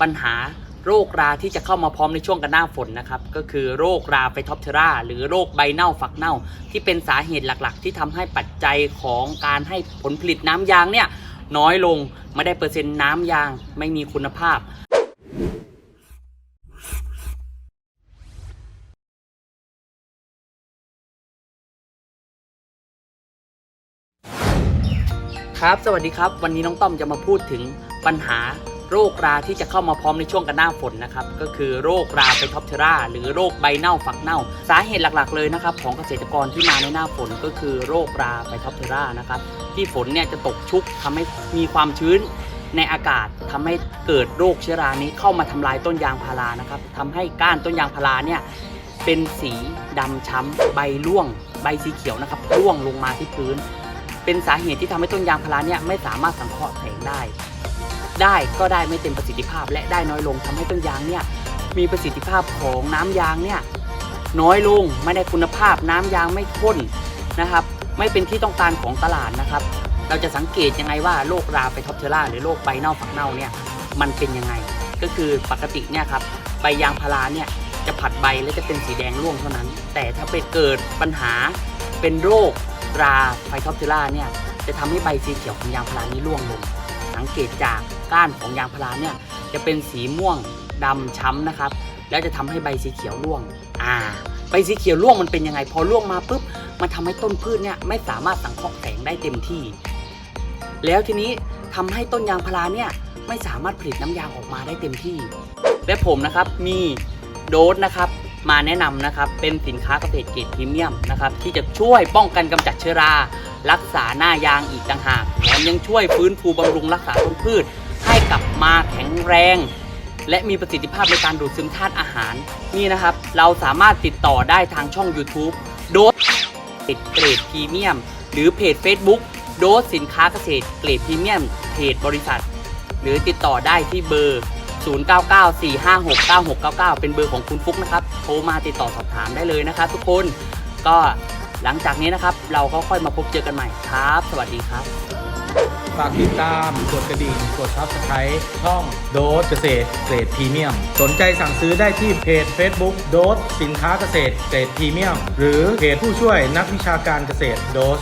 ปัญหาโรคราที่จะเข้ามาพร้อมในช่วงกันหน้าฝนนะครับ ก็คือโรคราไฟท็อปเทราหรือโรคใบเน่าฝักเน่า ที่เป็นสาเหตุหลักๆ ที่ทำให้ปัจจัยของการให้ผลผลิตน้ำยางเนี่ยน้อยลงไม่ได้เปอร์เซ็นต์น้ำยางไม่มีคุณภาพ ครับสวัสดีครับ วันนี้น้องต้อมจะมาพูดถึงปัญหา โรคราที่จะเข้ามาพร้อมในช่วงกันหน้าฝนนะครับก็คือโรคราไฟท็อปเทราหรือโรคใบเน่าฝักเน่า สาเหตุหลักๆเลยนะครับของเกษตรกรที่มาในหน้าฝนก็คือโรคราไฟท็อปเทรานะครับที่ฝนเนี่ยจะตกชุกทำให้มีความชื้นในอากาศทำให้เกิดโรคเชื้อรานี้เข้ามาทำลายต้นยางพารานะครับทำให้ก้านต้นยางพาราเนี่ยเป็นสีดำช้ำใบร่วง ใบสีเขียวนะครับร่วงลงมาที่พื้น เป็นสาเหตุที่ทำให้ต้นยางพาราเนี่ยไม่สามารถสังเคราะห์แสงได้ ได้ก็ได้ไม่เต็มประสิทธิภาพ และได้น้อยลงทำให้ต้นยางเนี่ยมีประสิทธิภาพของน้ำยางเนี่ยน้อยลงไม่ได้คุณภาพน้ำยางไม่ข้นนะครับไม่เป็นที่ต้องการของตลาดนะครับ เราจะสังเกตยังไงว่าโรคราไปท็อปเทอร่าหรือโรคใบเน่าฝักเน่าเนี่ยมันเป็นยังไง ก็คือปกติเนี่ยครับใบยางพาราเนี่ยจะผัดใบและจะเป็นสีแดงร่วงเท่านั้น แต่ถ้าไปเกิดปัญหาเป็นโรคราไฟท็อปเทอร่าเนี่ยจะทำให้ใบสีเขียวของยางพารานี้ร่วงลง สังเกตจาก ก้านของยางพาราเนี่ยจะเป็นสีม่วงดำช้ำนะครับ แล้วจะทำให้ใบสีเขียวร่วง อ่า ใบสีเขียวร่วงมันเป็นยังไง พอร่วงมาปุ๊บมันทำให้ต้นพืชเนี่ยไม่สามารถสังเคราะห์แสงได้เต็มที่ แล้วทีนี้ทำให้ต้นยางพาราเนี่ยไม่สามารถผลิตน้ำยางออกมาได้เต็มที่ และผมนะครับมีโดสนะครับมาแนะนำนะครับ เป็นสินค้าเกษตรเกรดพรีเมียมนะครับ ที่จะช่วยป้องกันกำจัดเชื้อรา รักษาหน้ายางอีกต่างหากแถมยังช่วยฟื้นฟูบำรุงรักษาต้นพืช ให้กลับมาแข็งแรง และมีประสิทธิภาพในการดูดซึมธาตุอาหาร นี่นะครับ เราสามารถติดต่อได้ทางช่อง YouTube โดสเกรดพรีเมียม หรือเพจ Facebook โดสสินค้าเกษตรเกรดพรีเมียมเพจบริษัท หรือติดต่อได้ที่เบอร์ 0994569699 เป็นเบอร์ของคุณฟุกนะครับ โทรมาติดต่อสอบถามได้เลยนะครับทุกคนก็หลังจากนี้นะครับ เราก็ค่อยมาพบเจอกันใหม่ครับ สวัสดีครับ ฝากติดตามกดกระดิ่งกดซับสไครต์ช่องโดสเกษตรเกรดพรีเมียม สนใจสั่งซื้อได้ที่เพจ Facebook โดสสินค้าเกษตรเกรดพรีเมียม หรือเพจผู้ช่วยนักวิชาการเกษตรโดส